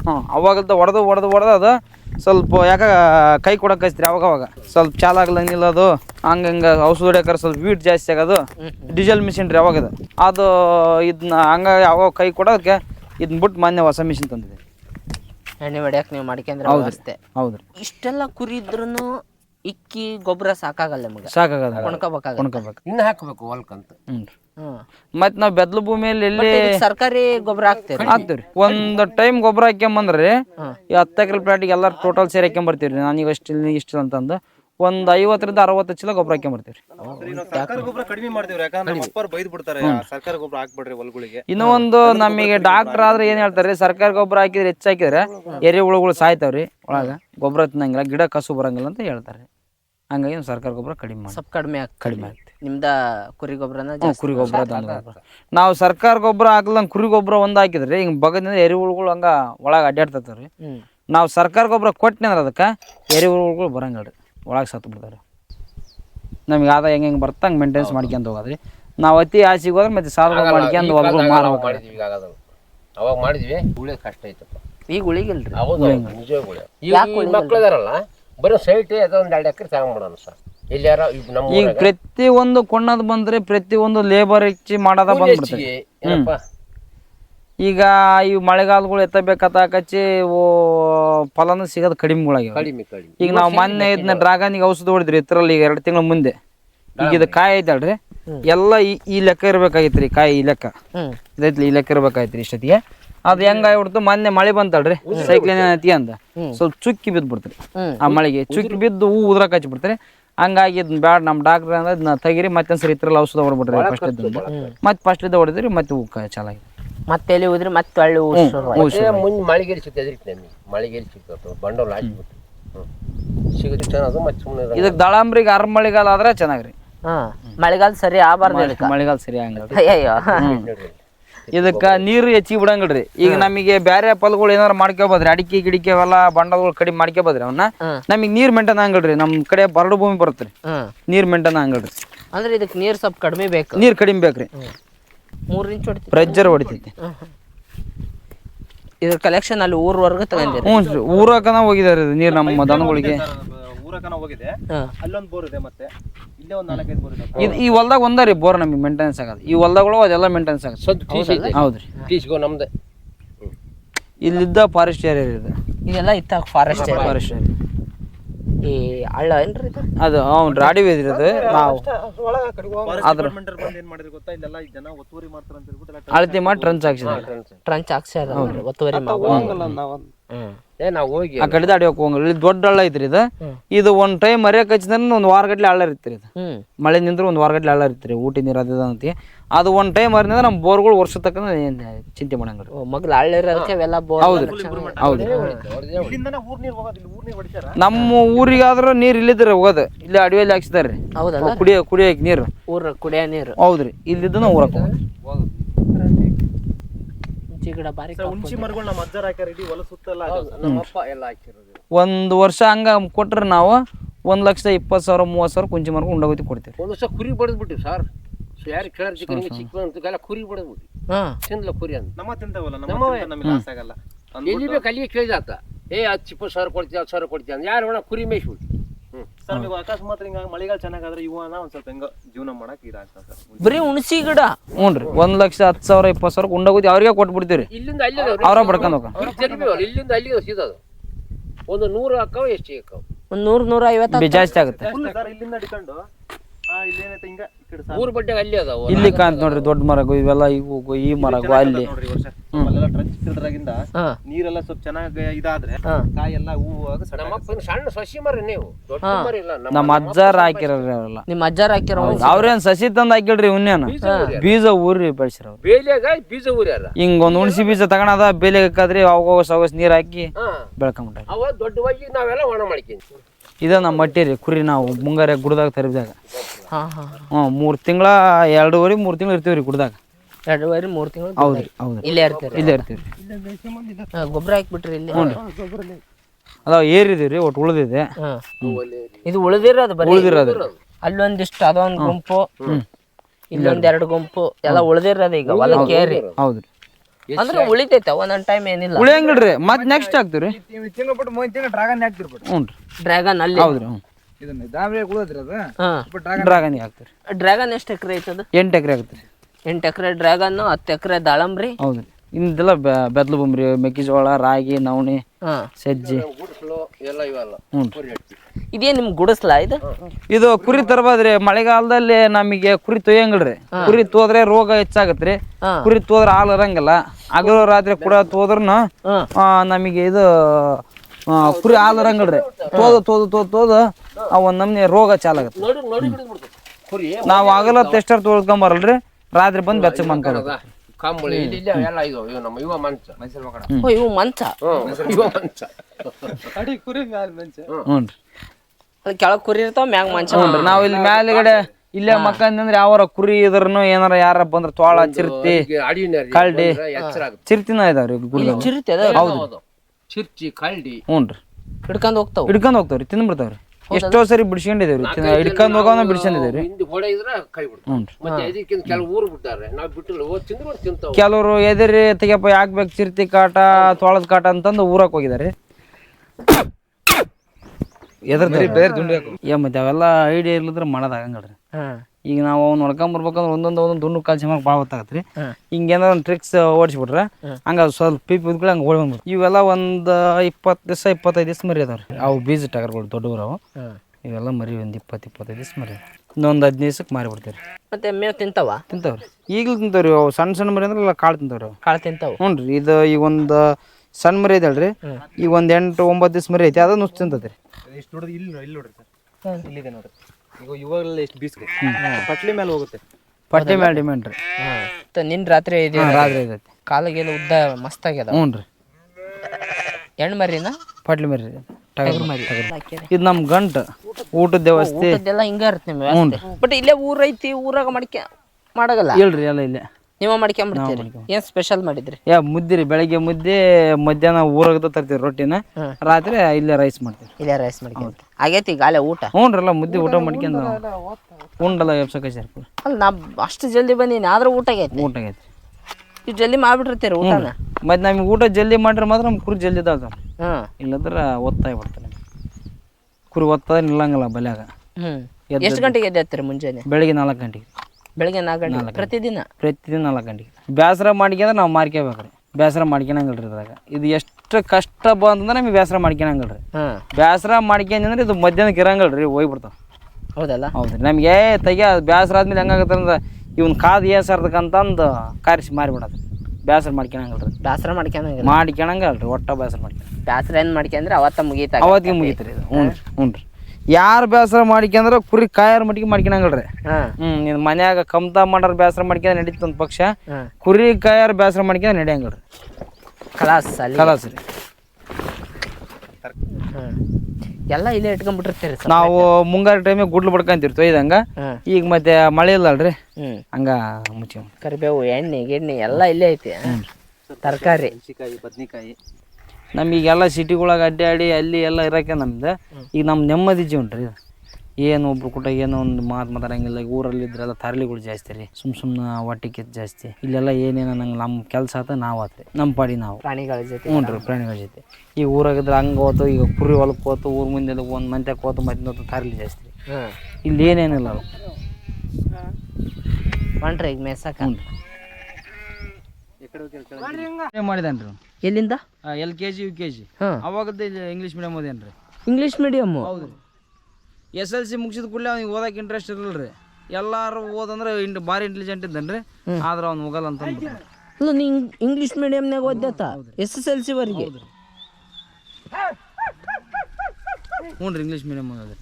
ಹ್ಞೂ ಅವಾಗಲ್ದ ಹೊಡೆದು ಹೊಡೆದು ಹೊಡೆದು ಅದು ಸ್ವಲ್ಪ ಯಾಕ ಕೈ ಕೊಡಕ್ಕೆ ಹಚ್ತೀರಿ ಅವಾಗ ಅವಾಗ. ಸ್ವಲ್ಪ ಚಾಲ ಆಗ್ಲಂಗಿಲ್ಲ ಅದು. ಹಂಗ ಹಂಗ ಔಷಧ ಹೊಡ್ಯಾಕಾರ ಸ್ವಲ್ಪ ವೀಟ್ ಜಾಸ್ತಿ ಆಗೋದು. ಡೀಸೆಲ್ ಮಿಷಿನ್ ರೀ ಅವಾಗ ಅದು ಅದು ಇದನ್ನ ಹಂಗಾಗಿ ಅವಾಗ ಕೈ ಕೊಡೋದಕ್ಕೆ ಇದನ್ನ ಬಿಟ್ಟು ಮೊನ್ನೆ ಹೊಸ ಮಿಷಿನ್ ತಂದಿದೆ. ಎಣ್ಣೆ ಹೊಡ್ಯಾಕ ನೀವು ಮಾಡ್ಕೊಂಡ್ರೆ ಹೌದು ಹೌದು ಇಷ್ಟೆಲ್ಲ ಕುರಿ ಇದ್ರೂ ಇಕ್ಕಿ ಗೊಬ್ಬರ ಸಾಕಾಗಲ್ಲ ನಮಗೆ. ಸಾಕಾಗದ ಕೊಣ್ಕೋಬೇಕು ಇನ್ನು ಹಾಕಬೇಕು ಹೊಲ್ಕಂತ ಹ್ಮ್ ಮತ್ತು ನಾವು ಬೆದ್ಲು ಭೂಮಿಯಲ್ಲಿ ಎಲ್ಲಿ ಸರ್ಕಾರಿ ಗೊಬ್ಬರ ಹಾಕ್ತೇವೆ ಹಾಕ್ತೀವ್ರಿ ಒಂದು ಟೈಮ್ ಗೊಬ್ಬರ ಹಾಕ್ಯಂಬಂದ್ರಿ ಈ ಹತ್ತು ಎಕರೆ ಪ್ಲಾಟಿಗೆ ಎಲ್ಲ ಟೋಟಲ್ ಸೇರಿ ಹಾಕ್ಯಂಬರ್ತೀವಿ ರೀ ನಾನೀಗ ಇಷ್ಟು ಇಲ್ಲಿ ಇಷ್ಟು ಅಂತಂದು ಒಂದ್ ಐವತ್ತರಿಂದ ಅರವತ್ತು ಚೀಲ ಗೊಬ್ಬರ ಹಾಕ್ಕೊಂಬರ್ತೀವಿ ಸರ್ಕಾರ ಗೊಬ್ಬರ ಕಡಿಮೆ ಮಾಡ್ತೀವ್ರಿ ಯಾಕಂದ್ರೆ ನಮ್ಮ ಅಪ್ಪರು ಬೈದ್ ಬಿಡ್ತಾರೆ ಸರ್ಕಾರ ಗೊಬ್ಬರ ಹಾಕ್ಬಿಡ್ರಿ ಹೊಲಗಳಿಗೆ. ಇನ್ನೂ ಒಂದು ನಮಗೆ ಡಾಕ್ಟರ್ ಆದ್ರೆ ಏನ್ ಹೇಳ್ತಾರೆ ಸರ್ಕಾರಿ ಗೊಬ್ಬರ ಹಾಕಿದ್ರೆ ಹೆಚ್ಚು ಹಾಕಿದ್ರೆ ಎರೆಹುಳುಗಳು ಸಾಯ್ತಾವ್ರಿ ಒಳಗ ಗೊಬ್ಬರ ತಿನ್ನಂಗಿಲ್ಲ ಗಿಡ ಕಸು ಬರಂಗಿಲ್ಲ ಅಂತ ಹೇಳ್ತಾರೆ. ಹಂಗಾಗಿ ನಾವು ಸರ್ಕಾರ ಗೊಬ್ಬರ ಕಡಿಮೆ ಮಾಡಿ. ಸ್ವಲ್ಪ ಕಡಿಮೆ ಕಡಿಮೆ ಆಗ್ತದೆ. ನಿಮ್ದ ಕುರಿ ಗೊಬ್ಬರನ ಹ್ಞೂ ಕುರಿ ಗೊಬ್ಬರ ನಾವು ಸರ್ಕಾರ ಗೊಬ್ಬರ ಹಾಕ್ಲಂಗೆ ಕುರಿ ಗೊಬ್ಬರ ಒಂದು ಹಾಕಿದ್ರೆ ಹಿಂಗೆ ಬಗದಿಂದ ಎರೆಹುಳುಗಳು ಹಂಗ ಒಳಗ ಅಡ್ಡಾಡ್ತಿರ್ತಾವ್ರಿ ಹ್ಮ್. ನಾವು ಸರ್ಕಾರ ಗೊಬ್ಬರ ಕೊಟ್ಟಿನಿ ಅಂದ್ರೆ ಅದಕ್ಕೆ ಎರೆಹುಳುಗಳು ಬರಂಗಿಲ್ಲ ಒಳಗೆ ಸತ್ತು ಬಿಡ್ತಾರೆ. ನಮಗೆ ಆದಾಯ ಹೆಂಗೆ ಹೆಂಗೆ ಬರ್ತಾ ಹಂಗೆ ಮೇಂಟೆನ್ಸ್ ಮಾಡ್ಕೊಂತ ಹೋಗೋದ್ರಿ. ನಾವು ಅತಿ ಆಸೆಗೆ ಹೋದ್ರೆ ಮತ್ತೆ ಸಾಲ ಮಾಡ್ಕೊಂಡು ಹೊಲಗಳು ಮಾರ್ಬೇಕು ಮಾಡಿದ್ವಿ ಈಗ ಅವಾಗ. ಮಾಡಿದ್ವಿ ಉಳಿಯೋದು ಕಷ್ಟ ಐತಪ್ಪ ಈಗ ಉಳಿಗಿಲ್ರಿ ಹೌದು ನಿಜ ಉಳಿಯ ಈಗ ಮಕ್ಳು ಇದಾರಲ್ಲ ಬರೀ ಸೈಟ್ ಅದೊಂದು ಎರಡು ಎಕರೆ ತಗೊಂಬಿಡೋಣ ಸರ್. ಈಗ ನಮ್ಮ ಈಗ ಪ್ರತಿ ಒಂದು ಕೊಂಡದ್ ಬಂದ್ರೆ ಪ್ರತಿ ಒಂದು ಲೇಬರ್ ಹೆಚ್ಚಿ ಮಾಡೋದ ಬಂದ್ಬಿಡ್ತೀವಿ ಹೆಚ್ಚಿಗೆ ಏನಪ್ಪ? ಈಗ ಈ ಮಳೆಗಾಲಗಳು ಎತ್ತಬೇಕತ್ತ ಕಚ್ಚಿ ಇವು ಫಲನೂ ಸಿಗೋದು ಕಡಿಮೆಗಳಾಗ್ಯಾವ ಕಡಿಮೆ ಕಡಿಮೆ. ಈಗ ನಾವು ಮೊನ್ನೆ ಇದನ್ನ ಡ್ರಾಗನ್ಗೆ ಔಷಧ ಹೊಡಿದ್ರಿ ಇದ್ರಲ್ಲಿ ಈಗ ಎರಡು ತಿಂಗಳ ಮುಂದೆ. ಈಗ ಇದು ಕಾಯಿ ಐತಲ್ರಿ? ಎಲ್ಲ ಈ ಈ ಲೆಕ್ಕ ಇರ್ಬೇಕಾಗಿತ್ರಿ ಕಾಯಿ ಈ ಲೆಕ್ಕ. ಹ್ಮ್. ಇದೈತ್ಲಿ ಈ ಲೆಕ್ಕ ಇರ್ಬೇಕಾಯ್ತ್ರಿ ಇಷ್ಟೊತ್ತಿಗೆ. ಅದು ಹೆಂಗಾಗ್ಬಿಡ್ತು ಮೊನ್ನೆ ಮಳೆ ಬಂತಲ್ರಿ? ಸೈಕ್ಲಿನ್ ಐತಿ ಅಂತ ಸ್ವಲ್ಪ ಚುಕ್ಕಿ ಬಿದ್ದು ಬಿಡ್ತಾರೆ ಆ ಮಳೆಗೆ ಚುಕ್ಕಿ ಬಿದ್ದು ಹೂ ಉದ್ರಕ್ ಹಚ್ಚಿ ಬಿಡ್ತಾರೆ ಹಂಗಾಗಿ ಇದನ್ನ ಬ್ಯಾಡ ನಮ್ಮ ಡಾಕ್ಟರ್ ಅಂದ್ರೆ ಇದನ್ನ ತೆಗಿರಿ ಮತ್ತೊಂದ್ಸರಿ ಇತರ ಔಷಧ ಹೊಡ್ಬಿಡ್ರಿ. ಫಸ್ಟ್ ಮತ್ತೆ ಫಸ್ಟ್ ಇದ್ದ ಹೊಡೆದ್ರಿ ಮತ್ತೆ ಹೂ ಚಾಲಾಗಿದೆ. ಮತ್ತೆ ಎಲ್ಲಿ ಹೋದ್ರಿ ಮತ್ತೆ ಹಳ್ಳಿ ಮುಂದೆ ಮಳೆಗೇರಿ ಸಿಗ್ತದೆ ಎದ್ರಿಕ್ ನಮಗೆ. ಮಳೆಗೇರಿ ಸಿಗ್ತದೆ ಬಂಡವಾಳ ಹಾಕ್ಬಿಟ್ಟು ಇದಕ್ಕೆ ದಳಂಬ್ರಿಗೆ ಅರ್ ಮಳೆಗಾಲ ಆದ್ರೆ ಚೆನ್ನಾಗ್ರಿ. ಹಾ. ಮಳೆಗಾಲ ಸರಿ ಆಗಬಾರ್ದು ಮಳಿಗಾಲ ಸರಿ ಹಂಗಲ್ರಿ ಅಯ್ಯಯ್ಯೋ. ಇದಕ್ಕ ನೀರು ಹೆಚ್ಚಿಗೆ ಬಿಡಂಗಿಲ್ರಿ. ಈಗ ನಮಗೆ ಬೇರೆ ಪಲ್ಗಳು ಏನಾರ ಮಾಡ್ಕೋಬೋದ್ರಿ ಅಡಿಕೆ ಗಿಡಿಕೆ ಅವೆಲ್ಲ ಬಂಡಗಳು ಕಡಿಮೆ ಮಾಡ್ಕೋಬೋದ್ರಿ ಅವನ್ನ. ನಮಗೆ ನೀರ್ ಮೇಂಟೈನ್ ಆಗಲ್ರಿ ನಮ್ ಕಡೆ ಬರಡು ಭೂಮಿ ಬರುತ್ತೆ ನೀರು ಮೇಂಟೈನ್ ಆಗಲ್ರಿ ಅಂದ್ರೆ ಇದಕ್ಕೆ ನೀರ್ ಸ್ವಲ್ಪ ಕಡಿಮೆ ಬೇಕು? ನೀರ್ ಕಡಿಮೆ ಬೇಕ್ರಿ. ಮೂರ್ ಇಂಚ್ ಹೊಡಿತೀವಿ ಪ್ರೆಜರ್ ಹೊಡಿತೈತಿ. ಇದ್ರ ಕಲೆಕ್ಷನ್ ಅಲ್ಲಿ ಊರ್ವರೆಗೂ ತಗೊಂಡಿರಿ? ಹ್ಞೂ ಊರಕನ ಹೋಗಿದಾರೆ ನೀರ್ ನಮ್ಮ ದನಗಳಿಗೆ. ಊರಕನ ಹೋಗಿದೆ. ಅಲ್ಲೊಂದು ಬೋರ್ ಇದೆ ಮತ್ತೆ. ಇಲ್ಲೇ ಒಂದು ನಾಲ್ಕೈದು ಬೋರ್ ಇದೆ. ಇದು ಈ ಹೊಲ್ದಾಗ ಒಂದ ರೀ ಬೋರ್ ನಮಗೆ ಮೇಂಟೆನೆನ್ಸ್ ಆಗೋದು. ಈ ಹೊಲ್ದಾಗಳು ಅದೆಲ್ಲ ಮೇಂಟೆನೆನ್ಸ್ ಆಗುತ್ತೆ. ಹೌದ್ರಿ. ಟೀಚ್ಗೋ ನಮ್ದೆ. ಇಲ್ಲಿದ್ದ ಫಾರೆಸ್ಟ್ ಏರಿಯಾ ಇದೆ. ಇದೆಲ್ಲ ಇತ್ತ ಫಾರೆಸ್ಟ್ ಫಾರೆಸ್ಟ್ ಏರಿಯಾ ಈ ಹಳ್ಳ ಏನ್ರಿ ಇದು? ಅದು ಅವ್ನು ರಾಡಿ ಇದ್ರಿ ಅದು ನಾವು ಫಾರೆಸ್ಟ್ ಡಿಪಾರ್ಟ್ಮೆಂಟ್ ಬಂದು ಏನ್ ಮಾಡಿದ್ರು ಗೊತ್ತಾ? ಇಲ್ಲೆಲ್ಲ ಈ ಜನ ಒತ್ತುವರಿ ಮಾಡ್ತಾರೆ ಅಂತ ಹೇಳ್ಬಿಟ್ಟು ಎಲ್ಲ ಅಳತೆ ಮಾಡಿ ಟ್ರಂಚ್ ಹಾಕ್ಸಿದ್ರಿ. ಟ್ರಂಚ್ ಹಾಕ್ಸ್ಯಾರ ಒತ್ತುವರಿ ಮಾಡಿ ಹ್ಮ್. ಏ ನಾವು ಹೋಗಿ ಆ ಕಡೆ ಅಡಿಯೋಕೆ ಹೋಗಂಗಿಲ್ಲ ಇಲ್ಲಿ ದೊಡ್ಡ ಹಳ್ಳ ಐತ್ರಿ ಇದು. ಇದು ಒಂದ್ ಟೈಮ್ ಮರ್ಯಾಕ ಹಚ್ಚಿದ್ರೆ ಒಂದು ವಾರ ಗಟ್ಲೆ ಹಳ್ಳ ಇರ್ತೀರಿ ಇದು. ಹ್ಮ್. ಮಳೆ ನಿಂದ್ರೆ ಒಂದ್ ವಾರ ಗಟ್ಲೆ ಹಳ್ಳ ಇರ್ತೀರಿ ಊಟಿ ನೀರು ಅದ ಅಂತಿ ಅದು ಒಂದ್ ಟೈಮ್ ಹರಿದ್ರೆ ನಮ್ ಬೋರ್ಗಳು ವರ್ಷ ತಕ ಚಿಂತೆ ಮಾಡಂಗಿಲ್ಲ. ಮಗ್ಲ ಮಗ್ಲು ಹಳ್ಳ ಇರೋದಕ್ಕೆ ಅವೆಲ್ಲ ಬೋರ್ ಹೌದು ನಮ್ಮ ಊರಿಗಾದ್ರೂ ನೀರ್ ಇಲ್ಲಿದ್ರೆ ಹೋಗೋದು. ಇಲ್ಲಿ ಅಡವಿಯಲ್ಲಿ ಹಾಕ್ಸಿದಾರ್ರಿ. ಹೌದಲ್ಲ? ಕುಡಿಯೋ ಕುಡಿಯೋಕೆ ನೀರು. ಊರ ಕುಡಿಯೋ ನೀರು. ಹೌದ್ರಿ. ಇಲ್ಲಿದ್ದನ ಊರಕ್ಕೆ ಹೋಗೋದು. ಹುಂಚಿ ಗಿಡ ಬಾರಿ ಉಂಚಿ ಮರಗಳು ನಮ್ಮ ಅಜ್ಜರ ಹಾಕ್ಯಾರ ಇಡೀ ಹೊಲ ಸುತ್ತಲ್ಲ ನಮ್ಮಪ್ಪ ಎಲ್ಲ ಹಾಕಿರೋದು ಒಂದು ವರ್ಷ ಹಂಗ ಕೊಟ್ರೆ ನಾವು ಒಂದ್ ಲಕ್ಷ ಇಪ್ಪತ್ತು ಸಾವಿರ ಮೂವತ್ತು ಸಾವಿರ ಕುಂಚಿ ಮರಗಳು ಉಂಡೋಗತಿ ಕೊಡ್ತೀವಿ ಒಂದು ವರ್ಷ ಕುರಿ ಬಡಿದ್ಬಿಟ್ಟಿವಿ ಸರ್. ಯಾರು ಕೇಳಿ ಚಿಕ್ಕ ಚಿಕ್ಕ ಕುರಿ ಬಡದ್ಬಿಟ್ಟು ಹಾ. ತಿನ್ಲ ಕುರಿ ಅಂತ ನಮ್ಮ ತಿಂತಾವಲ್ಲ ನಮ್ಮ ನಮಗೆ ಲಾಸ್ ಆಗಲ್ಲ. ಎಲ್ಲಿ ಬೇಕು ಅಲ್ಲಿಗೆ ಕೇಳಿದಾತ ಏ ಹತ್ತು ಇಪ್ಪತ್ತು ಸಾವಿರ ಕೊಡ್ತೀವಿ ಹತ್ತು ಸಾವಿರ ಕೊಡ್ತೀವಿ ಅಂತ ಯಾರು ಒಣ ಕುರಿ ಮೇಯ್ಸ್ಬಿಟ್ಟು ಸರ್ ನೀವು ಅಕಸ್ಮಾತ್ ಹಿಂಗ ಮಳೆಗಾಲ ಚೆನ್ನಾಗಾದ್ರೆ ಇವನ ಒಂದ್ ಸ್ವಲ್ಪ ಹೆಂಗ ಜೀವನ ಮಾಡಕ್ ಇದಾಗ್ತದೆ ಸರ್. ಬರೀ ಹುಣಸಿ ಗಿಡ. ಹ್ಞೂನ್ರಿ. ರೀ ಒಂದ್ ಲಕ್ಷ ಹತ್ತು ಸಾವಿರ ಇಪ್ಪತ್ತು ಸಾವಿರ ಉಂಡೋಗತಿ ಅವ್ರಿಗೆ ಕೊಟ್ಬಿಡ್ತೀವಿ ಇಲ್ಲಿಂದ ಅಲ್ಲಿ ಅವ್ರ ಬಡ್ಕೊಂಡ್ ಹೋಗ ಇಲ್ಲಿಂದ ಅಲ್ಲಿಗೆ ಸೀದದು. ಒಂದು ನೂರು ಹಾಕವ ಎಷ್ಟು ಹಾಕವ ಒಂದ್ ನೂರ್ ನೂರ ಐವತ್ತ ಜಾಸ್ತಿ ಆಗುತ್ತೆ. ಫುಲ್ ಸರ್ ಇಲ್ಲಿಂದ ಹಿಡ್ಕೊಂಡು ಇಲ್ಲೇನೈತೆ ಹಿಂಗ? ಈ ಕಡೆ ಸರ್ ಊರು ಬಡ್ಡೆ ಅಲ್ಲಿ ಅದಾವ. ಇಲ್ಲಿ ಕಾಂತ ನೋಡ್ರಿ ದೊಡ್ಡ ಮರಗು ಇವೆಲ್ಲ ಇವು ಈ ಮರಗು ಅಲ್ಲಿ. ನೋಡ್ರಿ ಈ ವರ್ಷ. ಅಲ್ಲೆಲ್ಲ ಟ್ರಂಚ್ ಇದ್ರಾಗಿಂದ ಹಾ. ನೀರೆಲ್ಲ ಸ್ವಲ್ಪ ಚೆನ್ನಾಗಿ ಇದಾದ್ರೆ. ಕಾಯಿ ಎಲ್ಲ ಹೂವು ಆಗ ಸಣ್ಣ ಸಣ್ಣ ಸಸಿ ಮರಿ ನೀವು. ದೊಡ್ಡ ಮರಿ ಇಲ್ಲ. ನಮ್ಮ ನಮ್ಮ ಅಜ್ಜಾರ ಹಾಕಿರೋರಿ ಅವೆಲ್ಲ ನಿಮ್ಮ ಅಜ್ಜಾರ ಹಾಕಿರೋ ಅವ್ರೇನ್ ಸಸಿ ತಂದ್ ಹಾಕಿಲ್ರಿ ಇವನ್ನೇನು ಬೀಜ ಊರಿ ಬೆಳ್ಸಿರ ಅವ್ರು. ಬೇಲಿಯಾಗ ಬೀಜ ಊರ್ಯಾರ ಹಿಂಗ್ ಒಂದ್ ಉಣಸಿ ಬೀಜ ತಗೊಳದ ಬೇಲೆ ಹಾಕಾದ್ರಿ ಅವಾಗ ಸವಸ್ ನೀರ್ ಹಾಕಿ ಹಾ. ಬೆಳ್ಕೊಂಬಿಟ್ಟಾರ ಅವ ದೊಡ್ಡವಾಗಿ ನಾವೆಲ್ಲ ಒಣ ಮಾಡ್ಕೊಂತೀವಿ. ಇದ ನಮ್ಮ ಮಟ್ಟಿ ರೀ ಕುರಿ ನಾವು ಮುಂಗಾರ ಗುಡ್ದಾಗ ತರಿದಾಗ ಹಾ ಹಾ ಹ್ಞೂ ಮೂರು ತಿಂಗಳ ಎರಡೂವರೆ ಮೂರ್ ತಿಂಗಳು ಇರ್ತೀವ್ರಿ ಗುಡ್ದಾಗ. ಎರಡೂವರೆ ಮೂರು ತಿಂಗಳು ಹೌದು ರೀ ಹೌದು ಇಲ್ಲೇ ಇರ್ತೀರಿ? ಇಲ್ಲೇ ಇರ್ತೀವಿ ಗೊಬ್ಬರ ಹಾಕ್ಬಿಟ್ರಿ ಇಲ್ಲಿ? ಅದಾವ ಏರಿದೀವಿ ಒಟ್ಟು ಉಳ್ದಿದೆ. ಇದು ಉಳಿದಿರೋದು ಬರೀ? ಉಳಿದಿರೋದು ಅಲ್ಲೊಂದಿಷ್ಟು ಅದೊಂದು ಗುಂಪು. ಇಲ್ಲೊಂದ್ ಎರಡು ಗುಂಪು. ಎಲ್ಲ ಉಳಿದಿರೋದು ಈಗ ಹೊಲಕ್ಕೆ ಏರಿ. ಹೌದ್ರಿ ಅಂದ್ರೆ ಉಳಿತೈತೆ ಒಂದೊಂದ್ ಟೈಮ್ ಏನಿಲ್ಲ. ಉಳಿಯಂಗಿಲ್ರಿ ಮತ್ ನೆಕ್ಸ್ಟ್ ಹಾಕ್ತಿವ್ರಿ? ತಿಂಗಳು ಬಿಟ್ಟು ಮೂವತ್ತು ತಿಂಗಳು ಡ್ರಾಗನ್ ಹಾಕ್ತಿರ್ಬಿಟ್ಟು ಹ್ಞೂ ರೀ ಡ್ರ್ಯಾಗನ್ ಅಲ್ಲಿ? ಹೌದ್ರಿ ಹ್ಞೂ. ಇದನ್ನ ದಾಬ್ರೆ ಉಳಿದ್ರಿ ಅದು. ಹಾ. ಡ್ರಾಗನ್ ಹಾಕ್ತಿವ್ರಿ. ಡ್ರ್ಯಾಗನ್ ಎಷ್ಟು ಎಕರೆ ಐತದ ಎಂಟು ಎಕರೆ ಆಗ್ತದೆ ಎಂಟು ಎಕರೆ ಡ್ರ್ಯಾಗನ್ ಹತ್ತು ಎಕರೆ ದಾಳಂಬ್ರಿ? ಹೌದ್ರಿ. ಇಂದೆಲ್ಲ ಬೆದ್ಲು ಬೊಂಬ್ರಿ ಮೆಕ್ಕೆಜೋಳ ರಾಗಿ ನವಣಿ ಹಾ. ಸಜ್ಜಿ. ಎಲ್ಲ ಇವೆಲ್ಲ. ಹ್ಞೂ ಇದೇ ನಿಮ್ ಗುಡಿಸ್ಲಾ ಇದು? ಇದು ಕುರಿ ತರಬಾದ್ರಿ ಮಳೆಗಾಲದಲ್ಲಿ ನಮಗೆ ಕುರಿ ತೊಯ್ಯಂಗಿಲ್ರಿ. ಕುರಿ ತೋದ್ರೆ ರೋಗ ಹೆಚ್ಚಾಗತ್ರಿ. ಕುರಿ ತೋದ್ರೆ ಹಾಲು ಇರಂಗಿಲ್ಲ. ಹಗಲು ರಾತ್ರಿ ಕೂಡ ತೋದ್ರನು ಹಾ. ನಮಗೆ ಇದು ಆ, ಕುರಿ ಹಾಲು ಇರಂಗಿಲ್ರಿ. ತೋದು ತೋದು ತೋದು ತೋದ ಅವ್ ಒಂದ್ ನಮ್ನಿ ರೋಗ ಚಾಲಾಗತ್ತೆ. ನೋಡಿ ನೋಡಿ ಹಿಡಿದ್ಬಿಡ್ತು ಕುರಿ ನಾವ್ ಆಗಲ್ಲ ಟೆಸ್ಟರ್ ತೊಳ್ಕೊಂಬರಲ್ರಿ ರಾತ್ರಿ ಬಂದು ಬೆಚ್ಚಗ್ ಕಂಬಳಿ ಇಲ್ಲಿ ಇಲ್ಲ ಎಲ್ಲ ಇದು ಇವ ನಮ್ಮ ಇವ ಮಂಚ. ಓ ಇವು ಮಂಚ? ಹ್ಮ್ ಇವ ಮಂಚ. ಹ್ಞೂ ಅಲ್ಲಿ ಕೆಳಗ್ ಕುರಿ ಇರ್ತಾವ ಮ್ಯಾಗ ಮಂಚ ಹ್ಞೂ ನಾವ್ ಇಲ್ಲಿ ಮ್ಯಾಲ್ಗಡೆ ಇಲ್ಲೇ ಮಕ್ಕಂದ್ರೆ ಯಾವಾರ ಕುರಿ ಇದ್ರನು ಏನಾರ ಯಾರ ಬಂದ್ರ ತೋಳ ಚಿರ್ತಿ ಕಳ್ಡಿ ಚಿರ್ತಿನ ಇದಾವ್ರಿ ಗುಡ್ಲ ಚಿರುತೆ ಅದ ಹೌದು. ಚಿರ್ಚಿ ಕಳ್ಳಿ ಹ್ಞೂನ್ರಿ. ಹಿಡ್ಕೊಂಡ್ ಹೋಗ್ತಾವ. ಹಿಡ್ಕೊಂಡ್ ಹೋಗ್ತಾವ್ರಿ ತಿಂದ್ಬಿಡ್ತಾವ್ರಿ ಎಷ್ಟೋ ಸರಿ ಬಿಡ್ಸ್ಕೊಂಡಿದೇವ್ರಿ ಹಿಡ್ಕೊಂಡ್ ಹೋಗೋನ ಬಿಡ್ಸ್ಕೊಂಡಿದೇವ್ರಿ ಹಿಂದೆ ಹೊಡೆ ಇದ್ರೆ ಕೈ ಬಿಡ್ತಾರೆ ಮತ್ತೆ ಇದಕ್ಕಿಂತ ಕೆಲವು ಊರು ಬಿಟ್ಟಾರೆ ನಾವು ಬಿಟ್ಟಿಲ್ಲ ಹೋಗಿ ತಿಂದ್ರು ತಿಂತಾವ. ಕೆಲವರು ಎದಿರಿ ತೆಗಿಯಪ್ಪ ಯಾಕ್ಬೇಕು ಚಿರ್ತಿ ಕಾಟ ತೋಳದ ಕಾಟ ಅಂತಂದು ಊರಕ್ ಹೋಗಿದಾರೆ. ಎದ್ರ ಏ ಮತ್ತೆ ಅವೆಲ್ಲ ಐಡಿಯಾ ಇರ್ಲಿದ್ರೆ ಮಾಡೋದಾಗಂಗಲ್ರಿ ಈಗ ನಾವು ಅವ್ನ ನೋಡ್ಕೊಂಡ್ ಬರ್ಬೇಕಂದ್ರೆ ಒಂದೊಂದು ಒಂದೊಂದು ದುಂಡು ಕಾಲ್ ಮಾಡಕ್ ಭಾಳ ಹೊತ್ತಾಗತ್ರಿ. ಏನಾರ ಒಂದು ಟ್ರಿಕ್ಸ್ ಓಡಿಸ್ಬಿಟ್ರೆ ಹಂಗ ಅದು ಸ್ವಲ್ಪ ಪೀಪ್ ಇದ್ಕೊಳ್ಳಿ ಹಂಗೆ ಓಡಿ ಬಂದ್ಬಿಟ್ಟು ಇವೆಲ್ಲ ಒಂದು ಇಪ್ಪತ್ತು ದಿವಸ ಇಪ್ಪತ್ತೈದು ದಿವಸ ಮರಿ ಅದಾವ್ರಿ. ಅವು ಬೀಜ ಟಗರ್ಗಳು ದೊಡ್ಡವರು ಅವು. ಇವೆಲ್ಲ ಮರಿ ಒಂದು ಇಪ್ಪತ್ತು ಇಪ್ಪತ್ತೈದು ದಿವಸ ಮರಿ ಇನ್ನೊಂದು ಹದಿನೈದು ಮಾರಿ ಮಾರಿಬಿಡ್ತೀವಿ ಮತ್ತೆ ಮೇವ್ ತಿಂತಾವ? ತಿಂತಾವ್ರಿ. ಈಗಲೂ ತಿಂತಾವ್ರಿ ಅವು. ಸಣ್ಣ ಸಣ್ಣ ಮರಿ ಅಂದ್ರೆ ಎಲ್ಲ ಕಾಳು ತಿಂತಾವ್ರಿ ಅವು. ಕಾಳು ತಿಂತಾವ? ಹ್ಞೂ ರೀ ಇದು ಈಗ ಒಂದು ಸಣ್ಣ ಮರಿ ಐತಲ್ರಿ ಈಗ ಒಂದು ಎಂಟು ಒಂಬತ್ತು ದಿವಸ ಮರಿ ಐತಿ. ಅದನ್ನು ನುಸ್ ತಿಂತೈತಿ ಎಷ್ಟು ನೋಡಿದ್ರೆ ಇಲ್ಲಿ ಇಲ್ಲಿ ನೋಡ್ರಿ ಸರ್. ಇಲ್ಲಿದೆ ನೋಡ್ರಿ. ಈಗ ಇವಾಗಲ್ಲ ಎಷ್ಟು ಬೀಸ್ಕು. ಪಟ್ಲಿ ಮೇಲೆ ಹೋಗುತ್ತೆ. ಪಟ್ಟಿ ಮೇಲೆ ಡಿಮ್ಯಾಂಡ್ ರೀ. ಮತ್ತೆ ನಿನ್ ರಾತ್ರಿ ಇದೆ ರಾತ್ರಿ ಐತೈತಿ ಕಾಲಿಗೆಲ್ಲ ಉದ್ದ ಮಸ್ತ್ ಆಗ್ಯದ. ಹ್ಞೂ ರೀ. ಹೆಣ್ಣು ಮರಿನ? ಪಟ್ಲಿ ಮರಿ ಟಗರ್ ಮರಿ. ಇದು ನಮ್ಮ ಗಂಟು ಊಟದ ವ್ಯವಸ್ಥೆ. ಊಟದ್ದೆಲ್ಲ ಹಿಂಗ ಇರುತ್ತೆ ನಿಮ್ ಬಟ್ ಇಲ್ಲೇ ಊರ್ ಐತಿ ಊರಾಗ ಮಡಿಕೆ ಮಾಡಗಲ್ಲ. ಇಲ್ರಿ ಎಲ್ಲ ಇಲ್ಲೇ. ನೀವ ಮಾಡ್ಕೊಂಬಿಡ್ತೀರಿ. ಏನ್ ಸ್ಪೆಷಲ್ ಮಾಡಿದ್ರಿ? ಯಾ ಮುದ್ದೆ ರೀ ಬೆಳಗ್ಗೆ ಮುದ್ದೆ ಮಧ್ಯಾಹ್ನ ಊರಾಗದ ತರ್ತೀವಿ ರೊಟ್ಟಿನ. ರಾತ್ರಿ ಇಲ್ಲೇ ರೈಸ್ ಮಾಡ್ತೀವಿ ಇಲ್ಲೇ ರೈಸ್ ಮಾಡ್ಕೊಂಡ್ರಿ ಆಗೈತಿ ಗಾಲೆ ಊಟ? ಹ್ಞೂನ್ರಲ್ಲ ಮುದ್ದೆ ಊಟ ಮಾಡ್ಕೊಂಡು ಉಂಡಲ್ಲ ಎಪ್ಸಕ ಅಲ್ಲ ನಾ ಅಷ್ಟು ಜಲ್ದಿ ಬಂದೀನಿ ಆದ್ರೆ ಊಟ ಆಗೈತಿ ಊಟ ಆಗೈತಿ ಇಷ್ಟು ಜಲ್ದಿ ಮಾಡ್ಬಿಟ್ಟಿರ್ತೀರಿ ಊಟನ? ಮತ್ತೆ ನಮಗೆ ಊಟ ಜಲ್ದಿ ಮಾಡ್ರೆ ಮಾತ್ರ ನಮ್ಮ ಕುರಿ ಜಲ್ದಿ ಇದಾವ ಹ್ಮ್ ಇಲ್ಲಂದ್ರೆ ಒತ್ತಾಗಿ ಬಿಡ್ತಾನೆ ಕುರಿ ಒತ್ತದ ನಿಲ್ಲಂಗಲ್ಲ ಬಲ್ಯಾಗ. ಹ್ಞೂ ಎಷ್ಟು ಗಂಟೆಗೆ ಎದ್ದೇತ್ತೀರಿ ಮುಂಜಾನೆ? ಬೆಳಿಗ್ಗೆ ನಾಲ್ಕು ಗಂಟೆಗೆ. ಬೆಳಿಗ್ಗೆ ನಾಲ್ಕು ಗಂಟೆ. ಪ್ರತಿದಿನ? ಪ್ರತಿದಿನ ನಾಲ್ಕು ಗಂಟೆಗೆ. ಬೇಸರ ಮಾಡ್ಕೊಂಡ್ರೆ ನಾವು ಮಾರ್ಕೋಬೇಕ್ರಿ ಬೇಸರ ರೀ ಇದ್ರಾಗ. ಇದು ಎಷ್ಟು ಕಷ್ಟ ಬಂತಂದ್ರೆ ನಮಗೆ ಬೇಸರ ಮಾಡ್ಕೊಳಂಗಿಲ್ರಿ ಹಾಂ. ಬೇಸರ ಮಾಡ್ಕೊಂಡ್ರೆ ಇದು ಮಧ್ಯಾಹ್ನಕ್ಕೆ ಇರಂಗಿಲ್ರಿ ಹೋಗ್ಬಿಡ್ತಾವ. ಹೌದಲ್ಲ? ಹೌದು ರೀ ನಮಗೆ ತೆಗಿಯ ಬೇಸರ ಆದ್ಮೇಲೆ ಹೆಂಗಾಗತ್ತೆ ಅಂದ್ರೆ ಇವ್ನ ಕಾದು ಏಸರ್ದಕ್ಕಂತಂದು ಕಾರಿಸಿ ಮಾರಿಬಿಡೋದು. ಬೇಸರ ರೀ. ಬೇಸರ ಮಾಡ್ಕೊಳಂಗಿಲ್ಲ ಮಾಡ್ಕೊಳಂಗಲ್ರಿ ಒಟ್ಟ ಬೇಸರ ಮಾಡ್ಕೊಳ ಬೇಸರ ಏನು ಮಾಡ್ಕೊಂಡ್ರೆ ಅವತ್ತ ಮುಗೀತಾ ಅವತ್ತಿಗೆ ಮುಗೀತ್ರಿ ಇದು. ಹ್ಞೂ ರೀ ಹ್ಞೂ ರೀ. ಯಾರು ಬೇಸರ ಮಾಡ್ಕೊಂಡ್ರೆ ಕುರಿ ಕಾಯರ್ ಮಟ್ಟಿಗೆ ಮಾಡ್ಕೊಂಡಂಗಲ್ರಿ ಹ್ಮ್ ನಿನ್ ಮನ್ಯಾಗ ಕಮ್ತ ಮಾಡಾರ ಬೇಸರ ಮಾಡ್ಕೊಂಡ್ ನಡೀತ ಒಂದ್ ಪಕ್ಷ. ಕುರಿ ಕಾಯರ್ ಬೇಸರ ಮಾಡ್ಕೊಂಡ್ ನಡೆಯಂಗಲ್ರಿ ಕಲಾಸ್ ಅಲ್ಲಿ. ಕಲಾಸ್ ರೀ. ಎಲ್ಲ ಇಲ್ಲೇ ಇಟ್ಕೊಂಡ್ಬಿಟ್ಟಿರ್ತೀರಿ ಸರ್. ನಾವು ಮುಂಗಾರು ಟೈಮಿಗೆ ಗುಡ್ಲು ಬಡ್ಕೊಂತಿರ್ತೀವಿ ಇದಂಗ ಹ್ಮ್ ಈಗ ಮತ್ತೆ ಮಳೆ ಇಲ್ಲ ಅಲ್ರಿ. ಹಂಗ ಮುಚ್ಚಿ ಕರಿಬೇವು ಎಣ್ಣೆ ಗಿಣ್ಣೆ ಎಲ್ಲ ಇಲ್ಲೇ ಐತಿ. ತರಕಾರಿ. ಬದ್ನಿಕಾಯಿ. ನಮಗೀಗೆಲ್ಲ ಸಿಟಿಗಳಾಗ ಅಡ್ಡಾಡಿ ಅಲ್ಲಿ ಎಲ್ಲ ಇರೋಕೆ ನಮ್ದು. ಈಗ ನಮ್ಮ ನೆಮ್ಮದಿ ಜೀವನ ರೀ ಇದು. ಏನು ಒಬ್ರು ಕೂಟ ಏನೋ ಒಂದು ಮಾತು ಮಾತಾಡಂಗಿಲ್ಲ. ಈಗ ಊರಲ್ಲಿ ಇದ್ರೆಲ್ಲ ತರಲಿಗಳು ಜಾಸ್ತಿ ರೀ. ಸುಮ್ ಸುಮ್ಮನೆ ಹೊಟ್ಟೆ ಕಿತ್ತು ಜಾಸ್ತಿ. ಇಲ್ಲೆಲ್ಲ ಏನೇನೋ ನಂಗೆ ನಮ್ಮ ಕೆಲಸ ಆತ ನಾವು ಆತ್ರಿ ನಮ್ಮ ಪಾಡಿ ನಾವು. ಪ್ರಾಣಿಗಳ ಜೊತೆ ಹ್ಞೂ ರೀ ಪ್ರಾಣಿಗಳ ಜೊತೆ. ಈಗ ಊರಾಗಿದ್ರೆ ಹಂಗೆ ಹೋತು ಈಗ ಕುರಿ ಹೊಲಕ್ಕೆ ಹೋತು ಊರ ಮುಂದೆ ಒಂದು ಮಂತ್ಯಕ್ಕೆ ಹೋತು ಮತ್ತೆ ಹೋತು ತರಲಿ ಜಾಸ್ತಿ ಇಲ್ಲಿ ಏನೇನಿಲ್ಲ ಮಾಡ್ರಿ ಈಗ ಮೇಸಕ ಮಾಡಿದಾನ್ರಿ? ಎಲ್ಲಿಂದ? L K G U K G. ಅವಾಗದ್ದು English medium ಓದೇನ್ರಿ? ಇಂಗ್ಲಿಷ್ ಮೀಡಿಯಮ್ ಹೌದು ಎಸ್ ಎಲ್ ಸಿ ಮುಗಿಸಿದ ಕೂಡಲೇ ಅವ್ನಿಗೆ ಓದಕ್ಕೆ ಇಂಟ್ರೆಸ್ಟ್ ಇರಲ್ರಿ ರೀ ಎಲ್ಲಾರು ಓದಂದ್ರೆ ಇಂಟ್ ಭಾರಿ ಇಂಟೆಲಿಜೆಂಟ್ ಇದ್ದನ್ರಿ. ರೀ ಆದ್ರೆ ಅವ್ನು ಹೋಗಲ್ಲ ಅಂತ ಅಂದ್ಬಿಟ್ರು. ಅಲ್ಲ ನೀ ಇಂಗ್ಲಿಷ್ ಮೀಡಿಯಮ್ನಾಗ ಓದ್ಯತ ಎಸ್ ಎಸ್ ಎಲ್ ಸಿ ವರೆಗೆ? ಹ್ಞೂ ರೀ ಇಂಗ್ಲೀಷ್ ಮೀಡಿಯಂ ಓದೋದ್ರಿ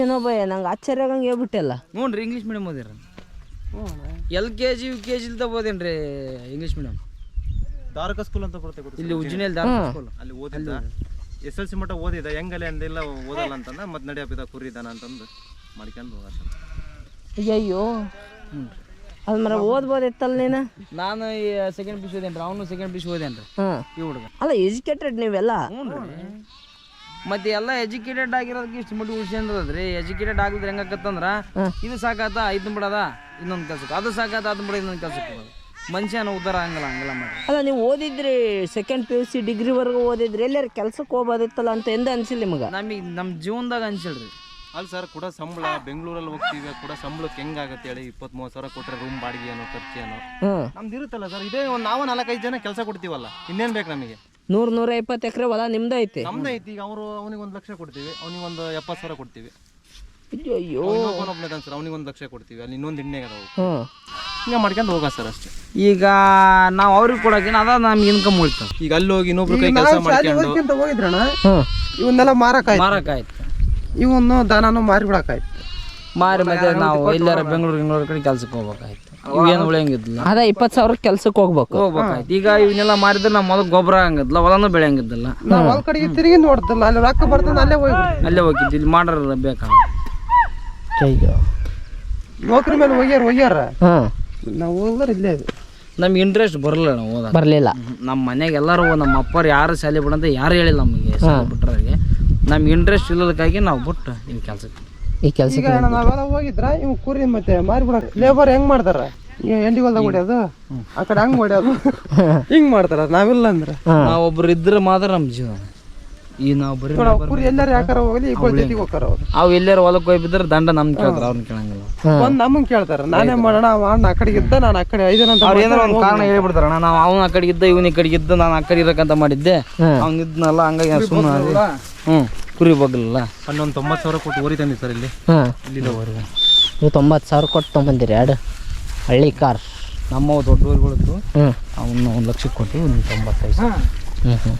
ಏನೋ ಭಯ ನಂಗೆ ಆಶ್ಚರ್ಯ ಆಗಂಗೆ ಹೇಳ್ಬಿಟ್ಟೆಲ್ಲ ಹ್ಞೂ ರೀ ಇಂಗ್ಲೀಷ್ ಓದಿರ ಓದಿರಿ L K G U K ಜಿಲ್ದ ಇಲ್ದ ರೀ ಇಂಗ್ಲೀಷ್ ಮೀಡಿಯಂ ದಾರಕ ಸ್ಕೂಲ್ ಅಂತ ಬರುತ್ತೆ ಗೊತ್ತಾ? ಇಲ್ಲಿ ಉಜ್ಜಿನಲ್ಲಿ ದಾರಿ ಸ್ಕೂಲ್ ಅಲ್ಲಿ ಓದಿದ್ದ? ಎಸ್ ಎಲ್ ಸಿ ಮಟ್ಟ ಓದಿದ ಹೆಂಗಲ್ಲ ಅಂದಿಲ್ಲ ಓದಲ್ಲ ಅಂತಂದ ಮತ್ತೆ ನಡೆಯಪ್ಪಿದ ಕುರಿ ಇದಾನ ಅಂತಂದು ಮಾಡ್ಕೊಂಡು ಅಯ್ಯೋ ಅದು ಮರ ಓದ್ಬೋದಿತ್ತಲ್ಲ ನೀನು? ನಾನು ಸೆಕೆಂಡ್ ಪಿ ಓದೇನ್ರಿ ಅವನು ಸೆಕೆಂಡ್ ಪಿ ಓದೇನ್ರಿ. ಹಾಂ ಈ ಹುಡುಗ. ಅಲ್ಲ ಎಜುಕೇಟೆಡ್ ನೀವೆಲ್ಲ? ಹ್ಞೂ ರೀ ಮತ್ತೆ ಎಲ್ಲ ಎಜುಕೇಟೆಡ್ ಆಗಿರೋದಕ್ಕೆ ಇಷ್ಟು ಮಟ್ಟಿ ಉಳ್ಸ್ಕೊಂಡ್ರದ್ರಿ ಎಜುಕೇಟೆಡ್ ಆಗಿದ್ರೆ ಹೆಂಗಾಕತ್ತಂದ್ರ ಇದು ಸಾಕಾತ ಐದು ಬಿಡದ ಇನ್ನೊಂದು ಕೆಲ್ಸಕ್ಕೆ. ಅದು ಸಾಕಾತ ಅದನ್ನ ಬಿಡ ಇನ್ನೊಂದು ಕೆಲ್ಸಕ್ಕೆ ಮನುಷ್ಯನ ಉದ್ದಾರ ಹಂಗಲ್ಲ ಹಂಗಲ್ಲ ಮಾಡಿ ಅಲ್ಲ ನೀವು ಓದಿದ್ರಿ ಸೆಕೆಂಡ್ ಪಿ ಯು ಸಿ ಡಿಗ್ರಿವರೆಗೂ ಓದಿದ್ರಿ ಎಲ್ಲಾರು ಕೆಲ್ಸಕ್ಕೆ ಹೋಗ್ಬೋದಿತ್ತಲ್ಲ ಅಂತ ಎಂದ ಅನ್ಸಿಲ್ಲ ನಿಮಗೆ? ನಮಗೆ ನಮ್ಮ ಜೀವನದಾಗ ಅನ್ಸಿಲ್ರಿ. ಅಲ್ಲಿ ಸರ್ ಕೂಡ ಸಂಬಳ ಬೆಂಗಳೂರಲ್ಲಿ ಹೋಗ್ತೀವಿ ಕೂಡ ಸಂಬಳಕ್ಕೆ ಹೆಂಗಾಗತ್ತೆ ಹೇಳಿ ಇಪ್ಪತ್ತ್ ಮೂವತ್ತು ಸಾವಿರ ಕೊಟ್ಟರೆ ರೂಮ್ ಬಾಡಿಗೆ ಏನೋ ಖರ್ಚು ಏನೋ. ನಮ್ದು ಇರುತ್ತಲ್ಲ ಸರ್ ಇದೇ ಒಂದು ನಾವು ನಾಲ್ಕೈದು ಜನ ಕೆಲಸ ಕೊಡ್ತೀವಲ್ಲ ಇನ್ನೇನು ಬೇಕು ನಮಗೆ? ನೂರು ನೂರ ಇಪ್ಪತ್ತು ಎಕರೆ ಹೊಲ ನಿಮ್ದು ಐತಿ. ನಮ್ದು ಐತಿ ಈಗ ಅವರು ಅವನಿಗೆ ಒಂದು ಲಕ್ಷ ಕೊಡ್ತೀವಿ ಅವನಿಗೆ ಒಂದು ಎಪ್ಪತ್ತು ಸಾವಿರ ಕೊಡ್ತೀವಿ. ಅಯ್ಯೋ ಅಯ್ಯೋ ಇನ್ನೊಬ್ಬನೊಬ್ಬನೇ ಸರ್ ಅವನಿಗೆ ಒಂದು ಲಕ್ಷ ಕೊಡ್ತೀವಿ ಅಲ್ಲಿ ಇನ್ನೊಂದು ಎಣ್ಣೆ ಅದಾವು ಹ್ಞೂ ಹಿಂಗೆ ಮಾಡ್ಕೊಂಡು ಹೋಗ ಸರ್ ಅಷ್ಟೇ. ಈಗ ನಾವು ಅವ್ರಿಗೆ ಕೊಡೋಕಿನ ಅದ ನಮ್ಗೆ ಇನ್ಕಮ್ ಉಳಿತಾವ ಈಗ ಅಲ್ಲಿ ಹೋಗಿ ಇನ್ನೊಬ್ರು ಕೈ ಕೆಲಸ ಮಾಡ್ಕೊಂಡು ಹೋಗಿದ್ರಣ್ಣ? ಹೋಗಿದ್ರಣ ಹ್ಞೂ ಇವನ್ನೆಲ್ಲ ಮಾರಕಾಯ್ತು ಮಾರಕ್ಕಾಯ್ತು ಇವನು ದನನು ಮಾರಿ ಬಿಡಕಾಯ್ತು ಮಾರಿ ಮತ್ತೆ ನಾವು ಎಲ್ಲಾರ ಬೆಂಗಳೂರು ಬೆಂಗಳೂರು ಕಡೆ ಕೆಲ್ಸಕ್ಕೆ ಹೋಗ್ಬೇಕಾಯ್ತು. ಇವೇನು ಉಳಿಯಂಗಿದ್ದಿಲ್ಲ. ಅದ ಇಪ್ಪತ್ತು ಸಾವಿರ ಕೆಲ್ಸಕ್ಕೆ ಹೋಗ್ಬೇಕು. ಹೋಗ್ಬೇಕಾಯ್ತು. ಈಗ ಇವನ್ನೆಲ್ಲ ಮಾರಿದ್ರೆ ನಮ್ಮ ಮೊದಲು ಗೊಬ್ಬರ ಹಂಗದ್ಲ ಹೊಲನೂ ಬೆಳೆಯಂಗಿದ್ದಿಲ್ಲ. ನಾವು ಹೊಲ ಕಡೆಗೆ ತಿರುಗಿ ನೋಡ್ತಿಲ್ಲ ಅಲ್ಲಿ ರೊಕ್ಕ ಬರ್ತದೆ ಅಲ್ಲೇ ಹೋಗಿ ಅಲ್ಲೇ ಹೋಗಿದ್ದು ಇಲ್ಲಿ ಮಾಡ್ರ ಬೇಕಾ ಅಯ್ಯೋ. ನೌಕರಿ ಮೇಲೆ ಹೋಗ್ಯಾರ ಹೋಗ್ಯಾರ? ಹಾಂ. ನಾವು ಹೋದ್ರೆ ಇಲ್ಲೇ ಇದೆ ನಮ್ಗೆ ಇಂಟ್ರೆಸ್ಟ್ ಬರಲ್ಲ ನಾವು ಬರಲಿಲ್ಲ. ನಮ್ಮ ಮನೆಗೆ ಎಲ್ಲರೂ ನಮ್ಮ ಅಪ್ಪರು ಯಾರು ಶಾಲೆ ಬಿಡಂತ ಯಾರು ಹೇಳಿಲ್ಲ ನಮಗೆ ಶಾಲೆ ಬಿಟ್ರಿಗೆ ನಮ್ಗೆ ಇಂಟ್ರೆಸ್ಟ್ ಇಲ್ಲದಕ್ಕಾಗಿ ನಾವು ಬಿಟ್ಟು ಈ ಕೆಲಸಕ್ಕೆ. ಈ ಕೆಲಸ ಈಗ ನಾವೆಲ್ಲ ಹೋಗಿದ್ರ ಇವ್ ಕುರಿ ಮತ್ತೆ ಮಾರಿ ಬಿಡಕ್. ಲೇಬರ್ ಹೆಂಗ್ ಮಾಡ್ತಾರ? ಎಂಡಿ ಹೊಲ್ದಾಗ ಹೊಡ್ಯೋದು? ಆ ಕಡೆ ಹಂಗ್ ಹೊಡ್ಯೋದು? ಹಿಂಗ್ ಮಾಡ್ತಾರ ನಾವಿಲ್ಲ ಅಂದ್ರೆ? ನಾವು ಒಬ್ರು ಇದ್ರೆ ಮಾತ್ರ ನಮ್ ಜೀವನ. ಈ ನಾವು ಬರೀ ಕುರಿ ಎಲ್ಲಾರ ಯಾಕಾರ ಹೋಗ್ಲಿ ಇಬ್ಬರು ಜೊತೆಗೆ ಹೋಗ್ತಾರ ಅವ್ರು. ಅವ್ ಎಲ್ಲಾರು ಹೊಲಕ್ಕೆ ಹೋಗಿ ಬಿದ್ರೆ ದಂಡ ನಮ್ ಕೇಳ್ತಾರ ಅವ್ರನ್ನ ಕೇಳಂಗಿಲ್ಲ. ಒಂದ್ ನಮ್ಮನ್ ಕೇಳ್ತಾರ ನಾನೇ ಮಾಡೋಣ ಅವ ಅಣ್ಣ ಆ ಕಡೆಗೆ ಇದ್ದ ನಾನು ಆ ಕಡೆ ಐದನಂತ ಅವ್ರು ಏನಾರ ಒಂದು ಕಾರಣ ಹೇಳ್ಬಿಡ್ತಾರಣ್ಣ ನಾವು ಅವನ ಆ ಇದ್ದ ಇವನ ಈ ಕಡೆಗೆ ಇದ್ದ ನಾನು ಆ ಕಡೆ ಇರಕ್ಕಂತ ಮಾಡಿದ್ದೆ. ಅವ್ನಿದ್ನಲ್ಲ ಹಂಗಾಗಿ ಸುಮ್ಮನೆ ಹ್ಞೂ ಕುರಿ ಬಗ್ಲಲ್ಲ ಹನ್ನೊಂದು ತೊಂಬತ್ತು ಸಾವಿರ ಕೊಟ್ಟು ಓರಿ ತಂದಿ ಸರ್ ಇಲ್ಲಿ. ಹಾಂ. ಇಲ್ಲಿವರೆಗೂ ನೀವು ತೊಂಬತ್ತು ಸಾವಿರ ಕೊಟ್ಟು ತೊಗೊಂಬಂದಿರಿ ಎರಡು. ಹಳ್ಳಿ ಕಾರ್. ನಮ್ಮ ದೊಡ್ಡ ಊರುಗಳದ್ದು ಹ್ಞೂ ಅವನ್ನ ಒಂದು ಲಕ್ಷಕ್ಕೆ ಕೊಟ್ಟು ಒಂದು ತೊಂಬತ್ತೈದು ಹ್ಞೂ ಹ್ಞೂ